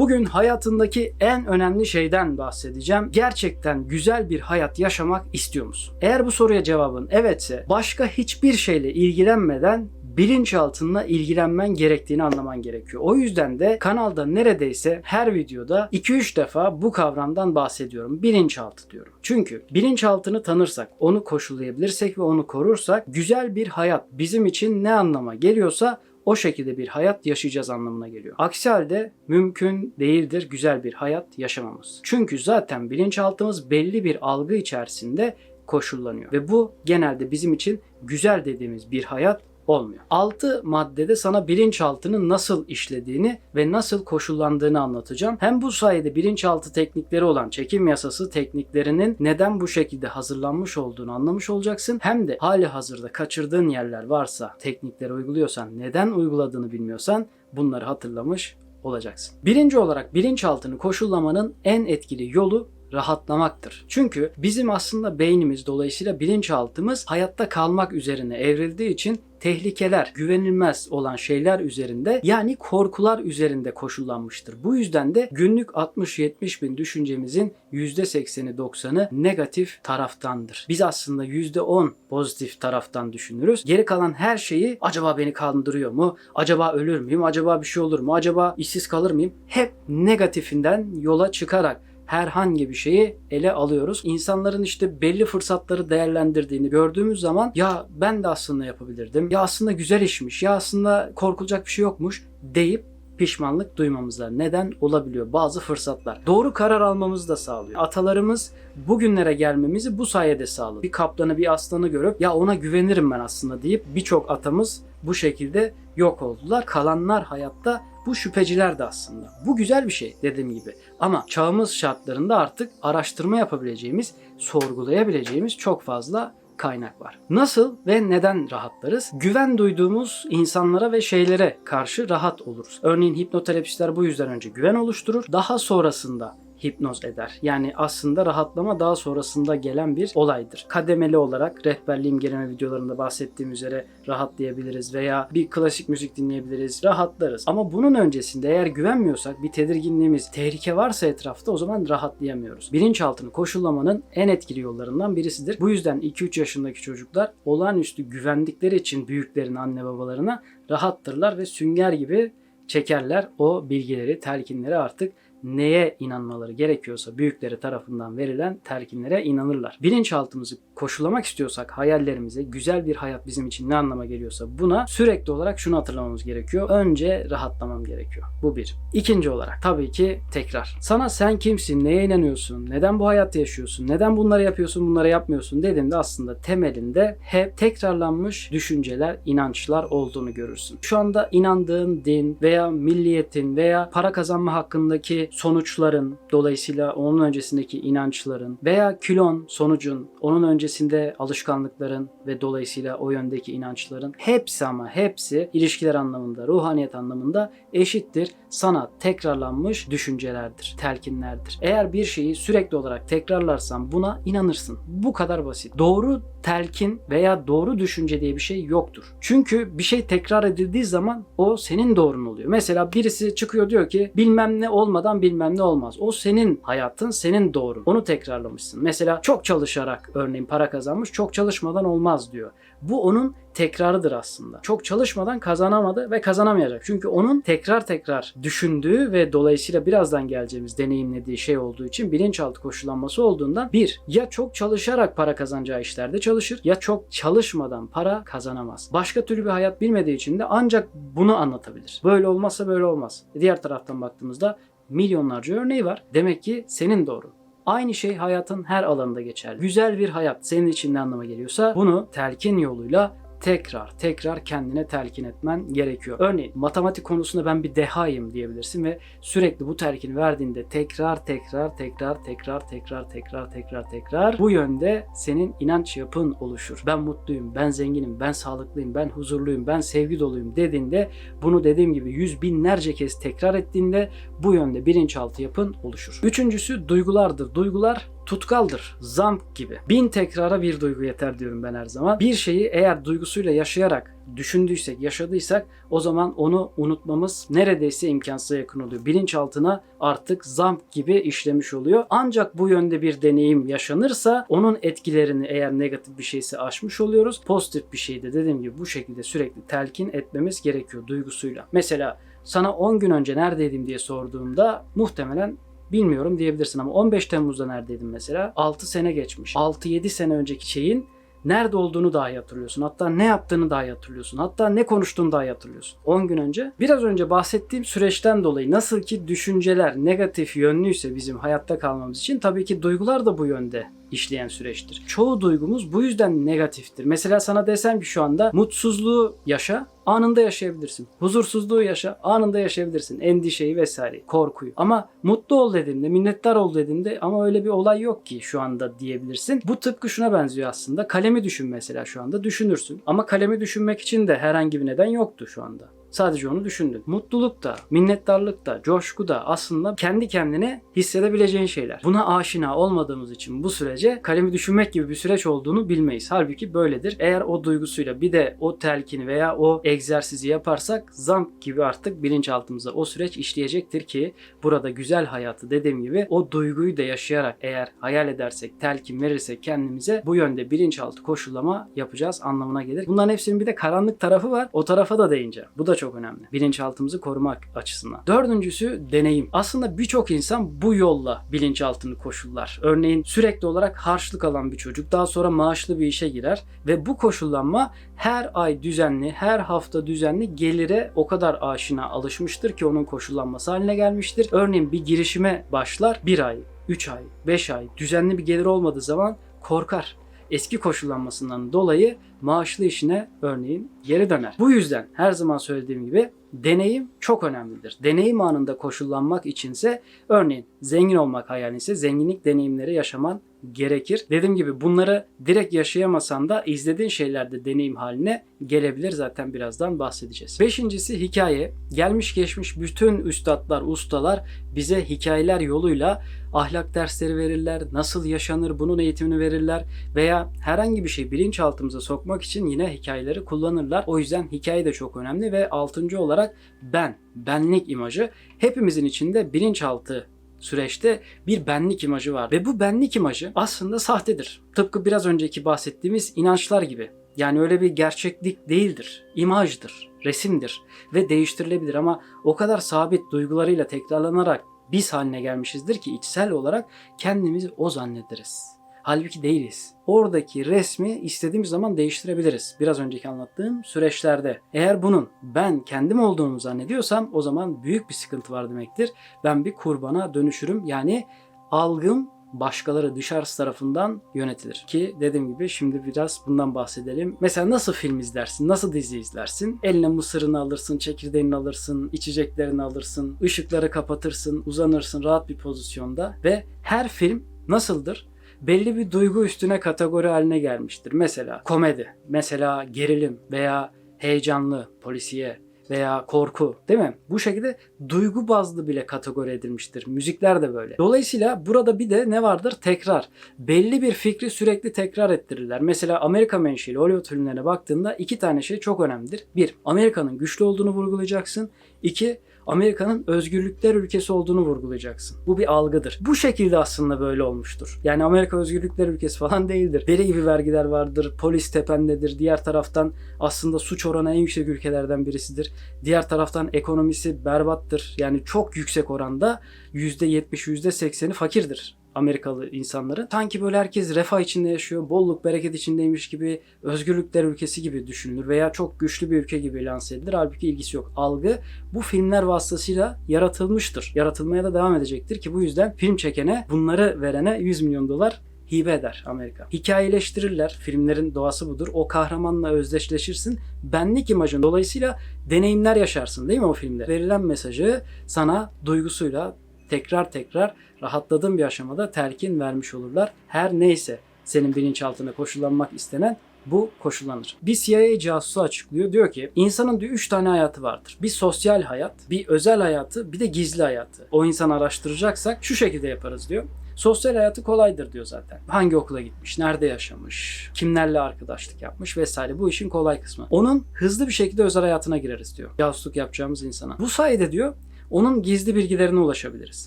Bugün hayatındaki en önemli şeyden bahsedeceğim. Gerçekten güzel bir hayat yaşamak istiyor musun? Eğer bu soruya cevabın evetse başka hiçbir şeyle ilgilenmeden bilinçaltınla ilgilenmen gerektiğini anlaman gerekiyor. O yüzden de kanalda neredeyse her videoda 2-3 defa bu kavramdan bahsediyorum. Bilinçaltı diyorum. Çünkü bilinçaltını tanırsak, onu koşullayabilirsek ve onu korursak güzel bir hayat bizim için ne anlama geliyorsa o şekilde bir hayat yaşayacağız anlamına geliyor. Aksi halde mümkün değildir güzel bir hayat yaşamamız. Çünkü zaten bilinçaltımız belli bir algı içerisinde koşullanıyor ve bu genelde bizim için güzel dediğimiz bir hayat olmuyor. 6 maddede sana bilinçaltının nasıl işlediğini ve nasıl koşullandığını anlatacağım. Hem bu sayede bilinçaltı teknikleri olan çekim yasası tekniklerinin neden bu şekilde hazırlanmış olduğunu anlamış olacaksın. Hem de hali hazırda kaçırdığın yerler varsa, teknikleri uyguluyorsan, neden uyguladığını bilmiyorsan bunları hatırlamış olacaksın. Birinci olarak bilinçaltını koşullamanın en etkili yolu rahatlamaktır. Çünkü bizim aslında beynimiz dolayısıyla bilinçaltımız hayatta kalmak üzerine evrildiği için tehlikeler, güvenilmez olan şeyler üzerinde yani korkular üzerinde koşullanmıştır. Bu yüzden de günlük 60-70 bin düşüncemizin %80'i 90'ı negatif taraftandır. Biz aslında %10 pozitif taraftan düşünürüz. Geri kalan her şeyi acaba beni kandırıyor mu? Acaba ölür müyüm? Acaba bir şey olur mu? Acaba işsiz kalır mıyım? Hep negatifinden yola çıkarak herhangi bir şeyi ele alıyoruz. İnsanların işte belli fırsatları değerlendirdiğini gördüğümüz zaman ya ben de aslında yapabilirdim. Ya aslında güzel işmiş. Ya aslında korkulacak bir şey yokmuş deyip pişmanlık duymamızla neden olabiliyor bazı fırsatlar. Doğru karar almamızı da sağlıyor. Atalarımız bugünlere gelmemizi bu sayede sağladı. Bir kaplanı bir aslanı görüp ya ona güvenirim ben aslında deyip birçok atamız bu şekilde yok oldular. Kalanlar hayatta bu şüpheciler de aslında. Bu güzel bir şey dediğim gibi. Ama çağımız şartlarında artık araştırma yapabileceğimiz, sorgulayabileceğimiz çok fazla kaynak var. Nasıl ve neden rahatlarız? Güven duyduğumuz insanlara ve şeylere karşı rahat oluruz. Örneğin hipnoterapistler bu yüzden önce güven oluşturur. Daha sonrasında hipnoz eder. Yani aslında rahatlama daha sonrasında gelen bir olaydır. Kademeli olarak rehberliğim genel videolarında bahsettiğim üzere rahatlayabiliriz veya bir klasik müzik dinleyebiliriz, rahatlarız. Ama bunun öncesinde eğer güvenmiyorsak, bir tedirginliğimiz, tehlike varsa etrafta o zaman rahatlayamıyoruz. Bilinçaltını koşullamanın en etkili yollarından birisidir. Bu yüzden 2-3 yaşındaki çocuklar olağanüstü güvendikleri için büyüklerin anne babalarına rahattırlar ve sünger gibi çekerler o bilgileri, telkinleri artık neye inanmaları gerekiyorsa büyükleri tarafından verilen telkinlere inanırlar. Bilinçaltımızı koşulamak istiyorsak hayallerimize güzel bir hayat bizim için ne anlama geliyorsa buna sürekli olarak şunu hatırlamamız gerekiyor. Önce rahatlamam gerekiyor. Bu bir. İkinci olarak tabii ki tekrar. Sana sen kimsin, neye inanıyorsun, neden bu hayatta yaşıyorsun, neden bunları yapıyorsun, bunları yapmıyorsun dediğimde aslında temelinde hep tekrarlanmış düşünceler, inançlar olduğunu görürsün. Şu anda inandığın din veya milliyetin veya para kazanma hakkındaki sonuçların dolayısıyla onun öncesindeki inançların veya kilon sonucun onun öncesinde alışkanlıkların ve dolayısıyla o yöndeki inançların hepsi ama hepsi ilişkiler anlamında, ruhaniyet anlamında eşittir. Sana tekrarlanmış düşüncelerdir, telkinlerdir. Eğer bir şeyi sürekli olarak tekrarlarsan buna inanırsın. Bu kadar basit. Doğru telkin veya doğru düşünce diye bir şey yoktur. Çünkü bir şey tekrar edildiği zaman o senin doğrun oluyor. Mesela birisi çıkıyor diyor ki bilmem ne olmadan bilmem ne olmaz. O senin hayatın, senin doğrun. Onu tekrarlamışsın. Mesela çok çalışarak örneğin para kazanmış, çok çalışmadan olmaz diyor. Bu onun tekrarıdır aslında. Çok çalışmadan kazanamadı ve kazanamayacak. Çünkü onun tekrar tekrar düşündüğü ve dolayısıyla birazdan geleceğimiz deneyimlediği şey olduğu için bilinçaltı koşullanması olduğundan bir, ya çok çalışarak para kazanacağı işlerde çalışır ya çok çalışmadan para kazanamaz. Başka türlü bir hayat bilmediği için de ancak bunu anlatabilir. Böyle olmazsa böyle olmaz. Diğer taraftan baktığımızda milyonlarca örneği var. Demek ki senin doğru. Aynı şey hayatın her alanında geçerli. Güzel bir hayat senin için ne anlama geliyorsa bunu telkin yoluyla tekrar tekrar kendine telkin etmen gerekiyor. Örneğin matematik konusunda ben bir dehayım diyebilirsin ve sürekli bu telkini verdiğinde tekrar tekrar tekrar tekrar tekrar tekrar tekrar tekrar bu yönde senin inanç yapın oluşur. Ben mutluyum, ben zenginim, ben sağlıklıyım, ben huzurluyum, ben sevgi doluyum dediğinde bunu dediğim gibi yüz binlerce kez tekrar ettiğinde bu yönde bilinçaltı yapın oluşur. Üçüncüsü duygulardır. Duygular tutkaldır. Zamk gibi. Bin tekrara bir duygu yeter diyorum ben her zaman. Bir şeyi eğer duygusuyla yaşayarak düşündüysek, yaşadıysak o zaman onu unutmamız neredeyse imkansıza yakın oluyor. Bilinçaltına artık zamp gibi işlemiş oluyor. Ancak bu yönde bir deneyim yaşanırsa onun etkilerini eğer negatif bir şeyse aşmış oluyoruz. Pozitif bir şeyde dediğim gibi bu şekilde sürekli telkin etmemiz gerekiyor duygusuyla. Mesela sana 10 gün önce neredeydim diye sorduğumda muhtemelen bilmiyorum diyebilirsin ama 15 Temmuz'da neredeydin mesela? 6 sene geçmiş. 6-7 sene önceki şeyin nerede olduğunu dahi hatırlıyorsun. Hatta ne yaptığını dahi hatırlıyorsun. Hatta ne konuştuğunu dahi hatırlıyorsun. 10 gün önce. Biraz önce bahsettiğim süreçten dolayı nasıl ki düşünceler negatif yönlüyse bizim hayatta kalmamız için tabii ki duygular da bu yönde işleyen süreçtir. Çoğu duygumuz bu yüzden negatiftir. Mesela sana desem ki şu anda mutsuzluğu yaşa, anında yaşayabilirsin. Huzursuzluğu yaşa, anında yaşayabilirsin. Endişeyi vesaire, korkuyu. Ama mutlu ol dediğimde, minnettar ol dediğimde ama öyle bir olay yok ki şu anda diyebilirsin. Bu tıpkı şuna benziyor aslında. Kalemi düşün mesela şu anda düşünürsün. Ama kalemi düşünmek için de herhangi bir neden yoktu şu anda. Sadece onu düşündün. Mutluluk da, minnettarlık da, coşku da aslında kendi kendine hissedebileceğin şeyler. Buna aşina olmadığımız için bu sürece kalemi düşünmek gibi bir süreç olduğunu bilmeyiz. Halbuki böyledir. Eğer o duygusuyla bir de o telkini veya o egzersizi yaparsak zamk gibi artık bilinçaltımıza o süreç işleyecektir ki burada güzel hayatı dediğim gibi o duyguyu da yaşayarak eğer hayal edersek, telkin verirsek kendimize bu yönde bilinçaltı koşullama yapacağız anlamına gelir. Bunların hepsinin bir de karanlık tarafı var. O tarafa da değineceğim. Bu da çok önemli. Bilinçaltımızı korumak açısından. Dördüncüsü deneyim. Aslında birçok insan bu yolla bilinçaltını koşullar. Örneğin sürekli olarak harçlık alan bir çocuk daha sonra maaşlı bir işe girer ve bu koşullanma her ay düzenli, her hafta düzenli gelire o kadar aşina alışmıştır ki onun koşullanması haline gelmiştir. Örneğin bir girişime başlar bir ay, 3 ay, 5 ay düzenli bir gelir olmadığı zaman korkar eski koşullanmasından dolayı maaşlı işine örneğin geri döner. Bu yüzden her zaman söylediğim gibi deneyim çok önemlidir. Deneyim anında koşullanmak içinse örneğin zengin olmak hayalin ise zenginlik deneyimleri yaşaman gerekir. Dediğim gibi bunları direkt yaşayamasan da izlediğin şeylerde deneyim haline gelebilir. Zaten birazdan bahsedeceğiz. Beşincisi hikaye. Gelmiş geçmiş bütün üstadlar, ustalar bize hikayeler yoluyla ahlak dersleri verirler, nasıl yaşanır bunun eğitimini verirler veya herhangi bir şey bilinçaltımıza sokmak için yine hikayeleri kullanırlar. O yüzden hikaye de çok önemli ve altıncı olarak ben, benlik imajı hepimizin içinde bilinçaltı süreçte bir benlik imajı var. Ve bu benlik imajı aslında sahtedir. Tıpkı biraz önceki bahsettiğimiz inançlar gibi. Yani öyle bir gerçeklik değildir. İmajdır, resimdir ve değiştirilebilir ama o kadar sabit duygularıyla tekrarlanarak biz haline gelmişizdir ki içsel olarak kendimizi o zannederiz. Halbuki değiliz. Oradaki resmi istediğimiz zaman değiştirebiliriz. Biraz önceki anlattığım süreçlerde. Eğer bunun ben kendim olduğumu zannediyorsam o zaman büyük bir sıkıntı var demektir. Ben bir kurbana dönüşürüm. Yani algım başkaları dışarısı tarafından yönetilir. Ki dediğim gibi şimdi biraz bundan bahsedelim. Mesela nasıl film izlersin, nasıl dizi izlersin? Eline mısırını alırsın, çekirdeğini alırsın, içeceklerini alırsın, ışıkları kapatırsın, uzanırsın rahat bir pozisyonda ve her film nasıldır? Belli bir duygu üstüne kategori haline gelmiştir. Mesela komedi, mesela gerilim veya heyecanlı, polisiye veya korku değil mi? Bu şekilde duygu bazlı bile kategori edilmiştir. Müzikler de böyle. Dolayısıyla burada bir de ne vardır? Tekrar. Belli bir fikri sürekli tekrar ettirirler. Mesela Amerika menşeli Hollywood filmlerine baktığında iki tane şey çok önemlidir. Bir, Amerika'nın güçlü olduğunu vurgulayacaksın. İki, Amerika'nın özgürlükler ülkesi olduğunu vurgulayacaksın. Bu bir algıdır. Bu şekilde aslında böyle olmuştur. Yani Amerika özgürlükler ülkesi falan değildir. Deli gibi vergiler vardır, polis tependedir. Diğer taraftan aslında suç oranı en yüksek ülkelerden birisidir. Diğer taraftan ekonomisi berbattır. Yani çok yüksek oranda %70, %80'i fakirdir. Amerikalı insanları. Sanki böyle herkes refah içinde yaşıyor, bolluk bereket içindeymiş gibi, özgürlükler ülkesi gibi düşünülür veya çok güçlü bir ülke gibi lanse edilir. Halbuki ilgisi yok. Algı bu filmler vasıtasıyla yaratılmıştır. Yaratılmaya da devam edecektir ki bu yüzden film çekene, bunları verene 100 milyon dolar hibe eder Amerika. Hikayeleştirirler. Filmlerin doğası budur. O kahramanla özdeşleşirsin. Benlik imajın dolayısıyla deneyimler yaşarsın değil mi o filmde? Verilen mesajı sana duygusuyla tekrar tekrar rahatladığın bir aşamada telkin vermiş olurlar. Her neyse senin bilinçaltına koşullanmak istenen bu koşullanır. Bir CIA casusu açıklıyor. Diyor ki insanın diyor 3 tane hayatı vardır. Bir sosyal hayat, bir özel hayatı, bir de gizli hayatı. O insanı araştıracaksak şu şekilde yaparız diyor. Sosyal hayatı kolaydır diyor zaten. Hangi okula gitmiş, nerede yaşamış, kimlerle arkadaşlık yapmış vesaire. Bu işin kolay kısmı. Onun hızlı bir şekilde özel hayatına gireriz diyor. Casusluk yapacağımız insana. Bu sayede diyor onun gizli bilgilerine ulaşabiliriz.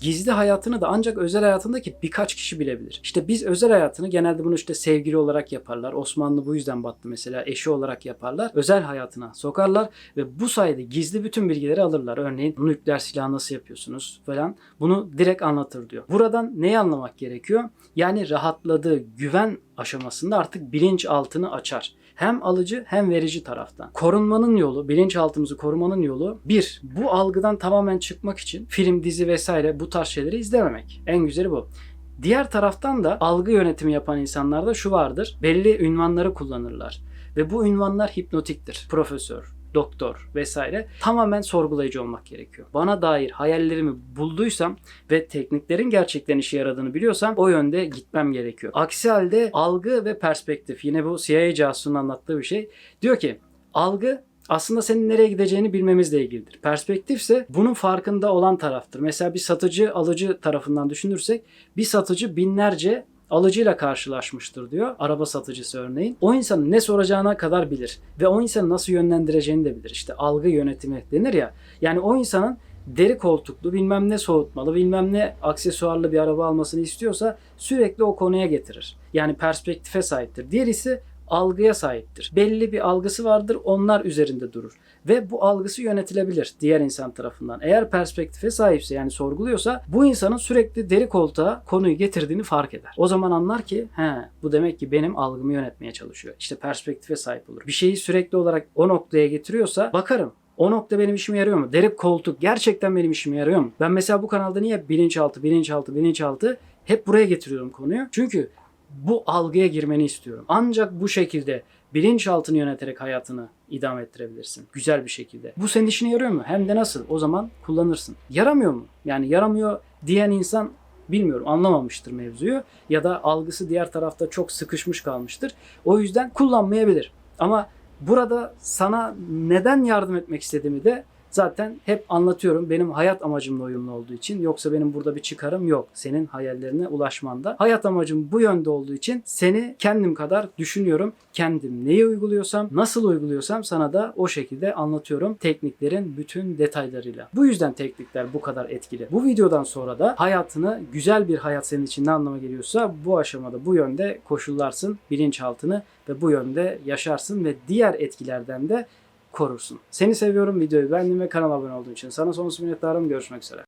Gizli hayatını da ancak özel hayatındaki birkaç kişi bilebilir. İşte biz özel hayatını genelde bunu işte sevgili olarak yaparlar. Osmanlı bu yüzden battı mesela. Eşi olarak yaparlar. Özel hayatına sokarlar ve bu sayede gizli bütün bilgileri alırlar. Örneğin nükleer silah nasıl yapıyorsunuz falan. Bunu direkt anlatır diyor. Buradan neyi anlamak gerekiyor? Yani rahatladığı güven aşamasında artık bilinç altını açar. Hem alıcı hem verici taraftan. Korunmanın yolu, bilinçaltımızı korumanın yolu bir, bu algıdan tamamen çıkmak için film, dizi vesaire bu tarz şeyleri izlememek. En güzeli bu. Diğer taraftan da algı yönetimi yapan insanlarda şu vardır. Belli ünvanları kullanırlar. Ve bu ünvanlar hipnotiktir. Profesör, doktor vesaire tamamen sorgulayıcı olmak gerekiyor. Bana dair hayallerimi bulduysam ve tekniklerin gerçekten işe yaradığını biliyorsam o yönde gitmem gerekiyor. Aksi halde algı ve perspektif yine bu CIA casusunun anlattığı bir şey. Diyor ki algı aslında senin nereye gideceğini bilmemizle ilgilidir. Perspektif ise bunun farkında olan taraftır. Mesela bir satıcı alıcı tarafından düşünürsek bir satıcı binlerce alıcıyla karşılaşmıştır diyor. Araba satıcısı örneğin. O insanın ne soracağına kadar bilir ve o insanı nasıl yönlendireceğini de bilir. İşte algı yönetimi denir ya. Yani o insanın deri koltuklu bilmem ne soğutmalı bilmem ne aksesuarlı bir araba almasını istiyorsa sürekli o konuya getirir. Yani perspektife sahiptir. Diğer ise algıya sahiptir. Belli bir algısı vardır onlar üzerinde durur. Ve bu algısı yönetilebilir diğer insan tarafından. Eğer perspektife sahipse yani sorguluyorsa bu insanın sürekli deri koltuğa konuyu getirdiğini fark eder. O zaman anlar ki he bu demek ki benim algımı yönetmeye çalışıyor. İşte perspektife sahip olur. Bir şeyi sürekli olarak o noktaya getiriyorsa bakarım o nokta benim işime yarıyor mu? Deri koltuk gerçekten benim işime yarıyor mu? Ben mesela bu kanalda niye bilinçaltı, bilinçaltı, bilinçaltı hep buraya getiriyorum konuyu. Çünkü bu algıya girmeni istiyorum. Ancak bu şekilde bilinçaltını yöneterek hayatını idame ettirebilirsin. Güzel bir şekilde. Bu senin işine yarıyor mu? Hem de nasıl? O zaman kullanırsın. Yaramıyor mu? Yani yaramıyor diyen insan bilmiyorum anlamamıştır mevzuyu ya da algısı diğer tarafta çok sıkışmış kalmıştır. O yüzden kullanmayabilir. Ama burada sana neden yardım etmek istediğimi de zaten hep anlatıyorum. Benim hayat amacımla uyumlu olduğu için. Yoksa benim burada bir çıkarım yok. Senin hayallerine ulaşmanda. Hayat amacım bu yönde olduğu için seni kendim kadar düşünüyorum. Kendim neyi uyguluyorsam, nasıl uyguluyorsam sana da o şekilde anlatıyorum. Tekniklerin bütün detaylarıyla. Bu yüzden teknikler bu kadar etkili. Bu videodan sonra da hayatını, güzel bir hayat senin için ne anlama geliyorsa bu aşamada bu yönde koşullarsın bilinçaltını ve bu yönde yaşarsın ve diğer etkilerden de korursun. Seni seviyorum. Videoyu beğendim ve kanala abone olduğun için. Sana sonsuz minnettarım. Görüşmek üzere.